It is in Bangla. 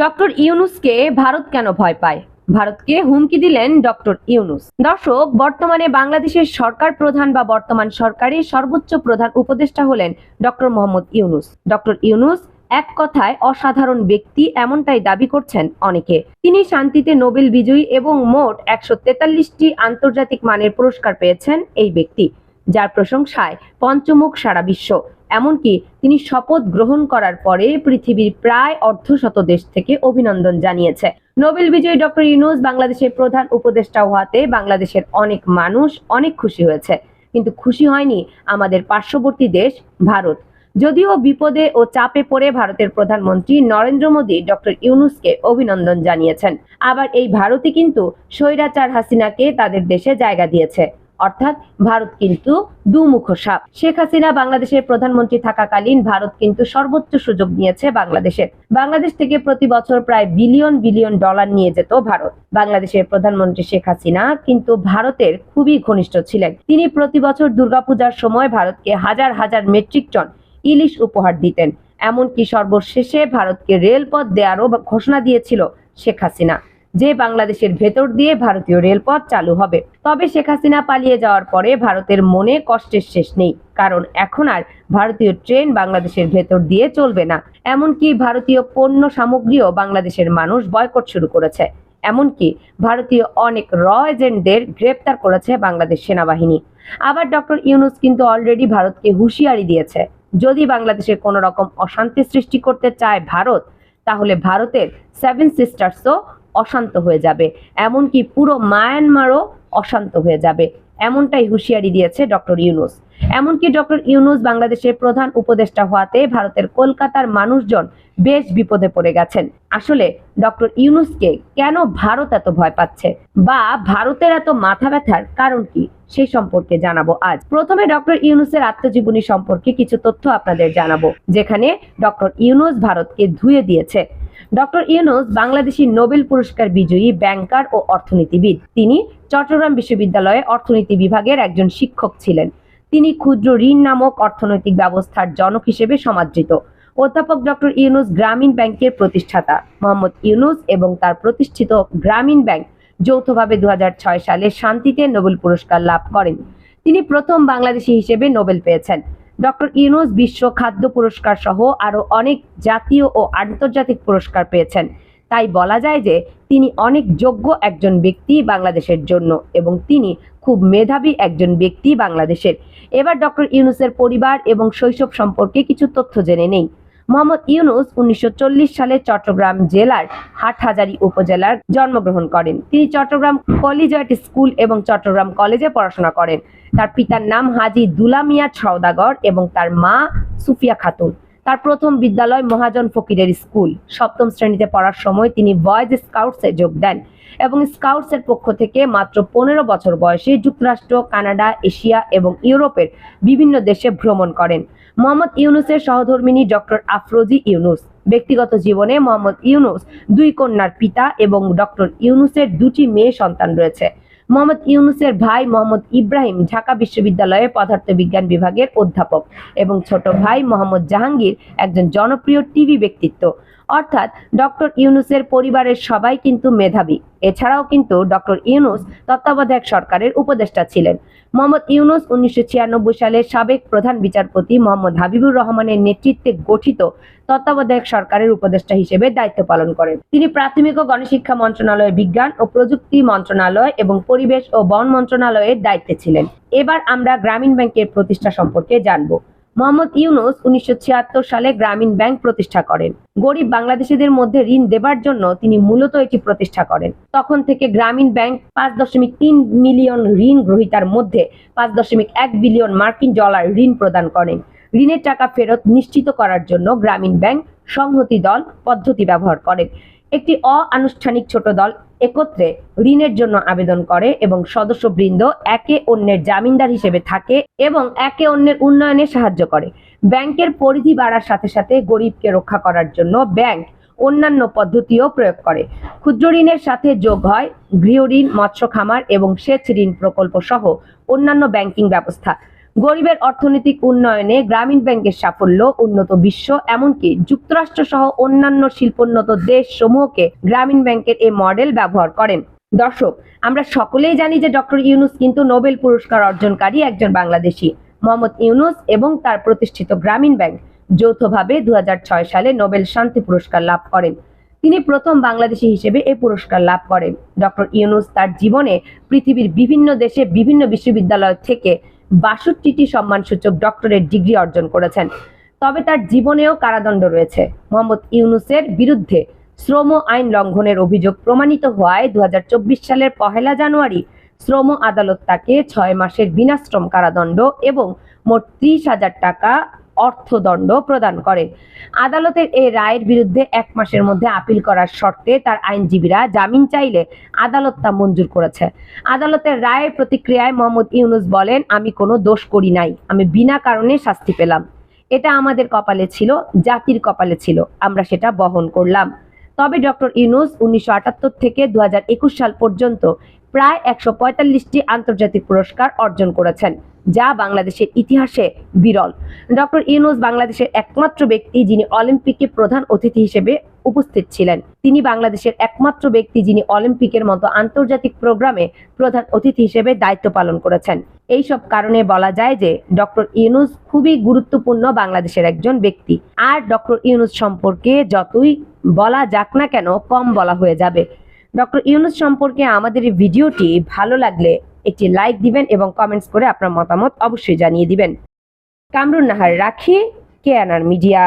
ডক্টর ইউনুসকে ভারত কেন ভয় পায়? ভারতকে হুমকি দিলেন ডক্টর ইউনুস। দর্শক, বর্তমানে বাংলাদেশের সরকার প্রধান বা বর্তমান সরকারের সর্বোচ্চ প্রধান উপদেষ্টা হলেন ডক্টর মোহাম্মদ ইউনুস। ডক্টর ইউনুস এক কথায় অসাধারণ ব্যক্তি এমনটাই দাবি করছেন অনেকে। তিনি শান্তিতে নোবেল বিজয়ী এবং মোট একশো তেতাল্লিশটি আন্তর্জাতিক মানের পুরস্কার পেয়েছেন এই ব্যক্তি, যার প্রশংসায় পঞ্চমুখ সারা বিশ্ব। এমনকি তিনি শপথ গ্রহণ করার পরে পৃথিবীর প্রায় অর্ধশত দেশ থেকে অভিনন্দন জানিয়েছে। নোবেল বিজয়ী ডক্টর ইউনুস বাংলাদেশের প্রধান উপদেষ্টা হওয়াতে বাংলাদেশের অনেক মানুষ অনেক খুশি হয়েছে। কিন্তু খুশি হয়নি আমাদের পার্শ্ববর্তী দেশ ভারত। যদিও বিপদে ও চাপে পড়ে ভারতের প্রধানমন্ত্রী নরেন্দ্র মোদী ডক্টর ইউনুসকে অভিনন্দন জানিয়েছেন। আবার এই ভারতই কিন্তু স্বৈরাচার হাসিনাকে তাদের দেশে জায়গা দিয়েছে। অর্থাৎ ভারত কিন্তু দুমুখ সাপ। শেখ হাসিনা বাংলাদেশের প্রধানমন্ত্রী থাকাকালীন ভারত কিন্তু সর্বোচ্চ সুযোগ নিয়েছে বাংলাদেশের। বাংলাদেশ থেকে প্রতি বছর প্রায় বিলিয়ন বিলিয়ন ডলার নিয়ে যেত ভারত। বাংলাদেশের প্রধানমন্ত্রী শেখ হাসিনা কিন্তু ভারতের খুবই ঘনিষ্ঠ ছিলেন। তিনি প্রতি বছর দুর্গাপূজার সময় ভারতকে হাজার হাজার মেট্রিক টন ইলিশ উপহার দিতেন। এমনকি সর্বশেষে ভারতকে রেলপথ দেওয়ারও ঘোষণা দিয়েছিল শেখ হাসিনা। যে বাংলাদেশের ভেতর দিয়ে ভারতীয় রেলপথ চালু হবে। তবে শেখ হাসিনা পালিয়ে যাওয়ার পরে ভারতের মনে কষ্টের শেষ নেই। কারণ এখন আর ভারতীয় ট্রেন বাংলাদেশের ভেতর দিয়ে চলবে না। এমনকি ভারতীয় পণ্য সামগ্রীও বাংলাদেশের মানুষ বয়কট শুরু করেছে। এমনকি ভারতীয় অনেক র এজেন্টদের গ্রেপ্তার করেছে বাংলাদেশ সেনাবাহিনী। আবার ডক্টর ইউনুস কিন্তু অলরেডি ভারতকে হুঁশিয়ারি দিয়েছে। যদি বাংলাদেশে কোনো রকম অশান্তি সৃষ্টি করতে চায় ভারত, তাহলে ভারতের সেভেন সিস্টার্সও অশান্ত হয়ে যাবে। এমনকি পুরো মায়ানমারও অশান্ত হয়ে যাবে। এমনটাই হুঁশিয়ারি দিয়েছে ডক্টর ইউনুস। এমনকি ডক্টর ইউনুস বাংলাদেশের প্রধান উপদেষ্টা হওয়াতে ভারতের কলকাতার মানুষজন বেশ বিপদে পড়ে গেছেন। আসলে ডক্টর ইউনুসকে কেন ভারত এত ভয় পাচ্ছে? বা ভারতের এত মাথা ব্যথার কারণ কি? সেই সম্পর্কে জানাব আজ। প্রথমে ডক্টর ইউনুসের আত্মজীবনী সম্পর্কে কিছু তথ্য আপনাদের জানাব, যেখানে ডক্টর ইউনুস ভারতকে ধুয়ে দিয়েছে। ডক্টর ইউনুস বাংলাদেশি নোবেল পুরস্কার বিজয়ী ব্যাংকার ও অর্থনীতিবিদ। তিনি চট্টগ্রাম বিশ্ববিদ্যালয়ে অর্থনীতি বিভাগের একজন শিক্ষক ছিলেন। তিনি ক্ষুদ্র ঋণ নামক অর্থনৈতিক ব্যবস্থার জনক হিসেবে সমাদৃত। অধ্যাপক ডক্টর ইউনুস গ্রামীণ ব্যাংকের প্রতিষ্ঠাতা। মোহাম্মদ ইউনুস এবং তার প্রতিষ্ঠিত গ্রামীণ ব্যাংক যৌথভাবে দু হাজার ছয় সালে শান্তিতে নোবেল পুরস্কার লাভ করেন। তিনি প্রথম বাংলাদেশি হিসেবে নোবেল পেয়েছেন। ডক্টর ইউনুস বিশ্ব খাদ্য পুরস্কার সহ আরও অনেক জাতীয় ও আন্তর্জাতিক পুরস্কার পেয়েছেন। তাই বলা যায় যে তিনি অনেক যোগ্য একজন ব্যক্তি বাংলাদেশের জন্য এবং তিনি খুব মেধাবী একজন ব্যক্তি বাংলাদেশের। এবার ডক্টর ইউনুসের পরিবার এবং শৈশব সম্পর্কে কিছু তথ্য জেনে নেই। মোহাম্মদ ইউনুস উনিশশো চল্লিশ সালে চট্টগ্রাম জেলার হাটহাজারী উপজেলার জন্মগ্রহণ করেন। তিনি চট্টগ্রাম কলেজিয়েট স্কুল এবং চট্টগ্রাম কলেজে পড়াশোনা করেন। তার পিতার নাম হাজি দুলামিয়া সওদাগর এবং তার মা সুফিয়া খাতুন। তার প্রথম বিদ্যালয় মহাজন ফকিরের স্কুল। সপ্তম শ্রেণীতে পড়ার সময় তিনি বয়েজ স্কাউটসে যোগ দেন এবং স্কাউটসের পক্ষ থেকে মাত্র পনেরো বছর বয়সে যুক্তরাষ্ট্র, কানাডা, এশিয়া এবং ইউরোপের বিভিন্ন দেশে ভ্রমণ করেন। মোহাম্মদ ইউনুসের সহধর্মিনী ডক্টর আফরোজি ইউনুস। ব্যক্তিগত জীবনে মোহাম্মদ ইউনুস দুই কন্যার পিতা এবং ডক্টর ইউনুসের দুটি মেয়ে সন্তান রয়েছে। মোহাম্মদ ইউনুসের ভাই মোহাম্মদ ইব্রাহিম ঢাকা বিশ্ববিদ্যালয়ে পদার্থবিজ্ঞান বিভাগের অধ্যাপক এবং ছোট ভাই মোহাম্মদ জাহাঙ্গীর একজন জনপ্রিয় টিভি ব্যক্তিত্ব। অর্থাৎ ডক্টর ইউনুসের পরিবারের সবাই কিন্তু মেধাবী। এছাড়াও কিন্তু ডক্টর ইউনুস তত্ত্বাবধায়ক সরকারের উপদেষ্টা ছিলেন। মোহাম্মদ ইউনুস উনিশশো ছিয়ানব্বই সালে সাবেক প্রধান বিচারপতি মোহাম্মদ হাবিবুর রহমানের নেতৃত্বে গঠিত তত্ত্বাবধায়ক সরকারের উপদেষ্টা হিসেবে দায়িত্ব পালন করেন। তিনি প্রাথমিক ও গণশিক্ষা মন্ত্রণালয় বিজ্ঞান ও প্রযুক্তি মন্ত্রণালয় এবং পরিবেশ ও বন মন্ত্রণালয়ের দায়িত্বে ছিলেন। এবার আমরা গ্রামীণ ব্যাংকের প্রতিষ্ঠা সম্পর্কে জানব। মোহাম্মদ ইউনুস উনিশশো ছিয়াত্তর সালে গ্রামীণ ব্যাংক প্রতিষ্ঠা করেন। গরিব বাংলাদেশিদের মধ্যে ঋণ দেবার জন্য তিনি মূলত এটি প্রতিষ্ঠা করেন। তখন থেকে গ্রামীণ ব্যাংক পাঁচ দশমিক তিন মিলিয়ন ঋণ গ্রহীতার মধ্যে পাঁচ দশমিক এক বিলিয়ন মার্কিন ডলার ঋণ প্রদান করেন। ঋণের টাকা ফেরত নিশ্চিত করার জন্য গ্রামীণ ব্যাংক সংহতি দল পদ্ধতি ব্যবহার করেন। একটি অআনুষ্ঠানিক ছোট দল একত্রে ঋণের জন্য আবেদন করে এবং সদস্যবৃন্দ একে অন্যের জামিনদার হিসেবে থাকে এবং একে অন্যের উন্নয়নে সাহায্য করে। ব্যাংকের পরিধি বাড়ার সাথে সাথে গরিবকে রক্ষা করার জন্য ব্যাংক অন্যান্য পদ্ধতিও প্রয়োগ করে। ক্ষুদ্র ঋণের সাথে যোগ হয় গৃহ ঋণ, মৎস্য খামার এবং সেচ ঋণ প্রকল্প সহ অন্যান্য ব্যাংকিং ব্যবস্থা। গরিবের অর্থনৈতিক উন্নয়নে গ্রামীণ ব্যাংকের সাফল্য, উন্নত বিশ্ব, এমনকি যুক্তরাষ্ট্র সহ অন্যান্য শিল্পোন্নত দেশ সমূহকে গ্রামীণ ব্যাংকের এই মডেল ব্যবহার করেন। দর্শক, আমরা সকলেই জানি যে ডক্টর ইউনুস কিন্তু নোবেল পুরস্কার অর্জনকারী একজন বাংলাদেশী, মোহাম্মদ ইউনুস এবং তার প্রতিষ্ঠিত গ্রামীণ ব্যাংক যৌথভাবে দু হাজার ছয় সালে নোবেল শান্তি পুরস্কার লাভ করেন। তিনি প্রথম বাংলাদেশি হিসেবে এই পুরস্কার লাভ করেন। ডক্টর ইউনুস তার জীবনে পৃথিবীর বিভিন্ন দেশে বিভিন্ন বিশ্ববিদ্যালয় থেকে বাষট্টিটি সম্মানসূচক ডক্টরেট ডিগ্রি অর্জন করেছেন। তবে তার জীবনেও কারাদণ্ড রয়েছে। মোহাম্মদ ইউনুসের বিরুদ্ধে শ্রম আইন লঙ্ঘনের অভিযোগ প্রমাণিত হওয়ায় দু হাজার চব্বিশ সালের পহেলা জানুয়ারি শ্রম আদালত তাকে ছয় মাসের বিনাশ্রম কারাদণ্ড এবং মোট ত্রিশ হাজার টাকা অর্থদণ্ড প্রদান করে। আদালতের এই রায়ের বিরুদ্ধে এক মাসের মধ্যে আপিল করার শর্তে তার আইনজীবীরা জামিন চাইলে আদালত তা মঞ্জুর করেছে। আদালতের রায়ের প্রতিক্রিয়ায় মোহাম্মদ ইউনুস বলেন, আমি কোনো দোষ করি নাই। আমি বিনা কারণে শাস্তি পেলাম। এটা আমাদের কপালে ছিল, জাতির কপালে ছিল। আমরা সেটা বহন করলাম। তবে ডক্টর ইউনুস উনিশশো আটাত্তর থেকে দু হাজার একুশ সাল পর্যন্ত প্রায় একশো পঁয়তাল্লিশটি আন্তর্জাতিক পুরস্কার অর্জন করেছেন, যা বাংলাদেশের ইতিহাসে বিরল। ডক্টর ইউনুস বাংলাদেশের একমাত্র ব্যক্তি যিনি অলিম্পিকে প্রধান অতিথি হিসেবে উপস্থিত ছিলেন। তিনি বাংলাদেশের একমাত্র ব্যক্তি যিনি অলিম্পিকের মতো আন্তর্জাতিক প্রোগ্রামে প্রধান অতিথি হিসেবে দায়িত্ব পালন করেছেন। এই সব কারণে বলা যায় যে ডক্টর ইউনুস খুবই গুরুত্বপূর্ণ বাংলাদেশের একজন ব্যক্তি। আর ডক্টর ইউনুস সম্পর্কে যতই বলা যাক না কেন, কম বলা হয়ে যাবে। ডক্টর ইউনুস সম্পর্কে আমাদের এই ভিডিওটি ভালো লাগলে একটি লাইক দিবেন এবং কমেন্টস করে আপনার মতামত অবশ্যই জানিয়ে দিবেন। কামরুন নাহার রাখি কেয়ানার মিডিয়া।